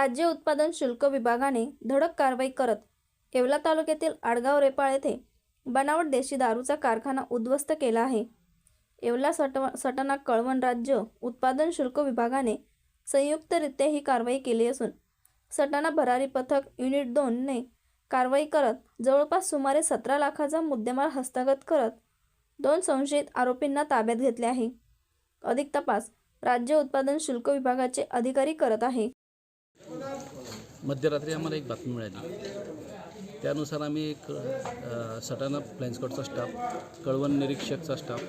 राज्य उत्पादन शुल्क विभागाने धडक कारवाई करत येवला तालुक्यातील आडगाव रेपाळ येथे बनावट देशी दारूचा कारखाना उद्ध्वस्त केला आहे. येवला सट सटाणा कळवण राज्य उत्पादन शुल्क विभागाने संयुक्तरित्या ही कारवाई केली असून सटाणा भरारी पथक युनिट दोनने कारवाई करत जवळपास सुमारे सतरा लाखाचा मुद्देमाल हस्तगत करत दोन संशयित आरोपींना ताब्यात घेतले आहे. अधिक तपास राज्य उत्पादन शुल्क विभागाचे अधिकारी करत आहे. मध्यरात्री आम्हाला एक बातमी मिळाली. त्यानुसार आम्ही एक अ, सटाणा स्टाफ कळवण निरीक्षकचा स्टाफ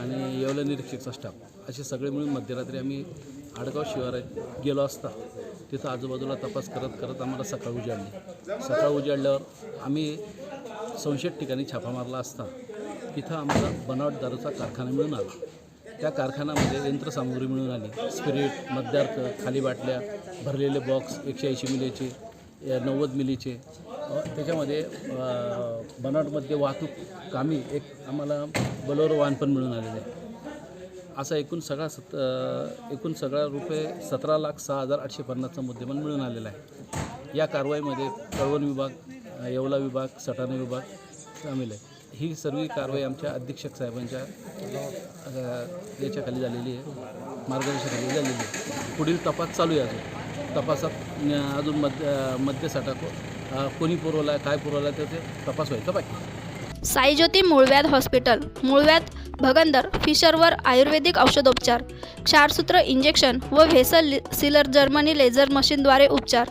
आणि येवला निरीक्षकचा स्टाफ असे सगळे मिळून मध्यरात्री आम्ही आडगाव शिवारात गेलो असता. तिथं आजूबाजूला तपास करत करत आम्हाला सकाळ उजाडली. सकाळ उजाडल्यावर आम्ही संशयित ठिकाणी छापा मारला असता. तिथं आम्हाला बनावट दारूचा कारखाना मिळून आला. त्या कारखान्यामध्ये यंत्रसामुग्री मिळून आली. स्पिरिट मद्यार्थ खाली बाटल्या भरलेले बॉक्स एकशे ऐंशी मिलीचे नव्वद मिलीचे. त्याच्यामध्ये बनावटमध्ये वाहतूक कामी एक आम्हाला बलोरो वाहन पण मिळून आलेलं आहे. असा एकूण सगळा सत एकूण सगळा रुपये सतरा लाख सहा हजार आठशे पन्नासचा मुद्देमाल मिळून आलेला आहे. या कारवाईमध्ये कळवण विभाग येवला विभाग सटाणा विभाग सामील आहे. ही सर्व कारवाई आमच्या अधीक्षक साहेबांच्या याच्याखाली झालेली आहे. मार्गदर्शनाखाली झालेली आहे. पुढील तपास चालू आहे अजून. तपासात अजून मध्य मद्यसाठा को- कोणी पुरवला काय पुरवला त्याचे तपास व्हायचा बाकी साईज्योती मूळव्याध हॉस्पिटल मूळव्याध भगंदर फिशरवर आयुर्वेदिक औषधोपचार क्षारसूत्र इंजेक्शन व व्हेसल सिलर जर्मनी लेझर मशीनद्वारे उपचार.